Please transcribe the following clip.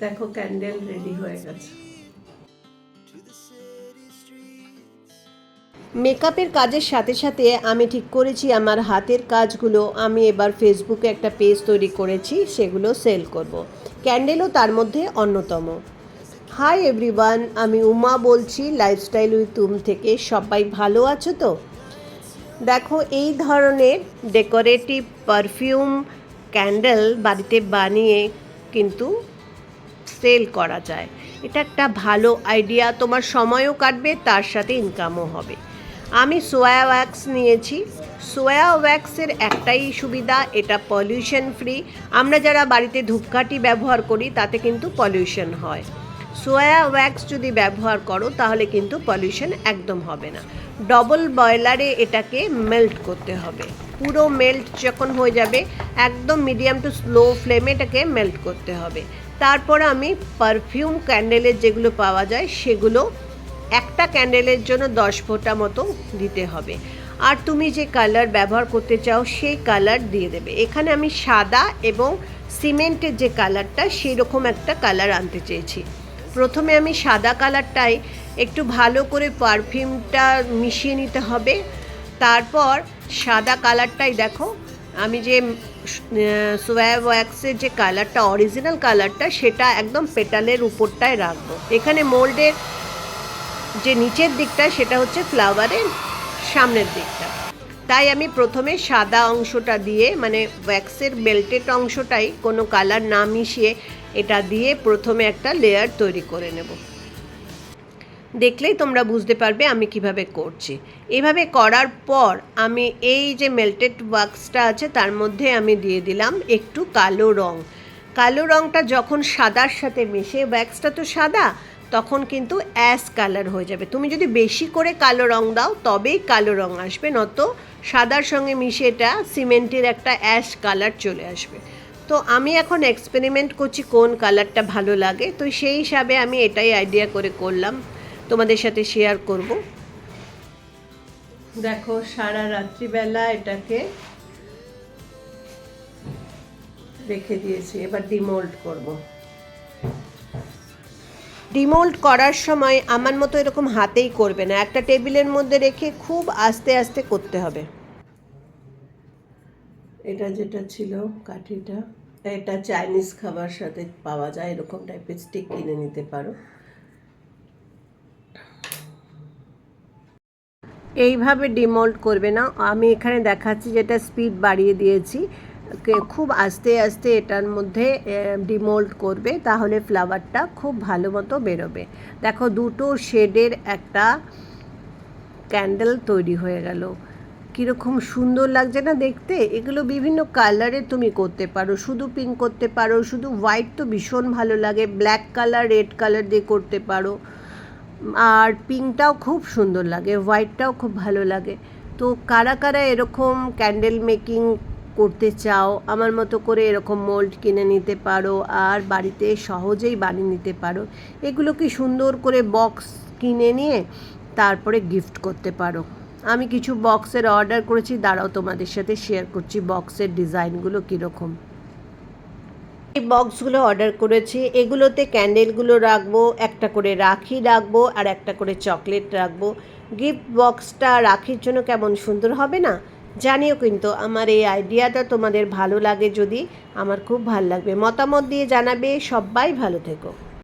দেখো candle ready হয়ে গেছে। মেকআপের কাজের সাথে সাথে আমি ঠিক করেছি, আমার হাতের কাজগুলো আমি এবার ফেসবুকে একটা পেজ তৈরি করেছি, সেগুলো সেল করব। ক্যান্ডেলও তার মধ্যে অন্যতম। হাই এভরিওয়ান আমি উমা বলছি লাইফস্টাইল উইথ তুম থেকে সবাই ভালো আছো তো? দেখো এই ধরনের ডেকোরেটিভ পারফিউম ক্যান্ডেল বাড়িতে বানিয়ে কিন্তু সেল করা যায়। এটা একটা ভালো আইডিয়া তোমার সময়ও কাটবে, তার সাথে ইনকামও হবে। আমি সোয়া ওয়্যাক্স নিয়েছি। সোয়া ওয়্যাক্সের একটাই সুবিধা, এটা পলিউশন ফ্রি আমরা যারা বাড়িতে ধূপকাঠি ব্যবহার করি, তাতে কিন্তু পলিউশন হয়। সোয়া ওয়্যাক্স যদি ব্যবহার করো, তাহলে কিন্তু পলিউশন একদম হবে না। ডবল বয়লারে এটাকে মেল্ট করতে হবে। পুরো মেল্ট যখন হয়ে যাবে, একদম মিডিয়াম টু স্লো ফ্লেমে এটাকে মেল্ট করতে হবে। তারপর আমি পারফিউম ক্যান্ডেলের যেগুলো পাওয়া যায়, সেগুলো একটা ক্যান্ডেলের জন্য দশ ফোঁটা মতো দিতে হবে। আর তুমি যে কালার ব্যবহার করতে চাও, সেই কালার দিয়ে দেবে। এখানে আমি সাদা এবং সিমেন্টের যে কালারটা সেই রকম একটা কালার আনতে চেয়েছি। প্রথমে আমি সাদা কালারটাই একটু ভালো করে পারফিউমটা মিশিয়ে নিতে হবে। তারপর সাদা কালারটাই দেখো, আমি যে সোয়া ওয়্যাক্সের যে কালারটা, অরিজিনাল কালারটা, সেটা একদম পেটালের উপরটায় রাখব। এখানে মোল্ডের যে নিচের দিকটা, সেটা হচ্ছে ফ্লাওয়ারের সামনের দিকটা। তাই আমি প্রথমে সাদা অংশটা দিয়ে মানে ওয়্যাক্সের বেল্টেড অংশটাই কোনো কালার না মিশিয়ে এটা দিয়ে প্রথমে একটা লেয়ার তৈরি করে নেব। দেখলেই তোমরা বুঝতে পারবে আমি কীভাবে করছি। এভাবে করার পর আমি এই যে মেল্টেড ওয়াক্সটা আছে, তার মধ্যে আমি দিয়ে দিলাম একটু কালো রং। কালো রংটা যখন সাদার সাথে মেশে ওয়্যাক্সটা তো সাদা, তখন কিন্তু অ্যাশ কালার হয়ে যাবে। তুমি যদি বেশি করে কালো রং দাও, তবেই কালো রং আসবে নত সাদার সঙ্গে মিশে এটা সিমেন্টের একটা অ্যাশ কালার চলে আসবে। তো আমি এখন এক্সপেরিমেন্ট করছি কোন কালারটা ভালো লাগে। তো সেই হিসাবে আমি এটাই আইডিয়া করে করলাম। তোমাদের সাথে শেয়ার করব। দেখো, সারা রাত্রিবেলা এটাকে রেখে দিয়েছি। এবার ডিমোল্ড করব। ডিমোল্ড করার সময় আমার মতো এরকম হাতেই করবে না। একটা টেবিলের মধ্যে রেখে খুব আস্তে আস্তে করতে হবে। এটা যেটা ছিল কাঠিটা, এটা চাইনিজ খাবার সাথে পাওয়া যায়, এরকম টাইপের স্টিক কিনে নিতে পারো। এইভাবে ডিমোল্ড করবে না। আমি এখানে দেখাচ্ছি যেটা স্পিড বাড়িয়ে দিয়েছি। খুব আস্তে আস্তে এটার মধ্যে ডিমোল্ড করবে, তাহলে ফ্লাওয়ারটা খুব ভালো মতো বেরোবে। দেখো দুটো শেডের একটা ক্যান্ডেল তৈরি হয়ে গেল। কীরকম সুন্দর লাগছে না দেখতে? এগুলো বিভিন্ন কালারে তুমি করতে পারো। শুধু পিঙ্ক করতে পারো, শুধু হোয়াইট তো ভীষণ ভালো লাগে। ব্ল্যাক কালার রেড কালার দিয়ে করতে পারো। আর পিঙ্কটাও খুব সুন্দর লাগে হোয়াইটটাও খুব ভালো লাগে। তো কারা কারা এরকম ক্যান্ডেল মেকিং করতে চাও, আমার মতো করে এরকম মোল্ড কিনে নিতে পারো আর বাড়িতে সহজেই বানিয়ে নিতে পারো, এগুলো কি সুন্দর করে বক্স কিনে নিয়ে তারপরে গিফট করতে পারো। আমি কিছু বক্সের অর্ডার করেছি, দাঁড়াও তোমাদের সাথে শেয়ার করছি বক্সের ডিজাইনগুলো কীরকম। এই বক্সগুলো অর্ডার করেছি, এগুলোতে ক্যান্ডেলগুলো রাখব, একটা করে রাখি রাখব আর একটা করে চকলেট রাখব। গিফট বক্সটা রাখির জন্য কেমন সুন্দর হবে না? জানিও কিন্তু, আমার এই আইডিয়াটা তোমাদের ভালো লাগে যদি, আমার খুব ভালো লাগবে। মতামত দিয়ে জানাবে, সবাই ভালো থেকো।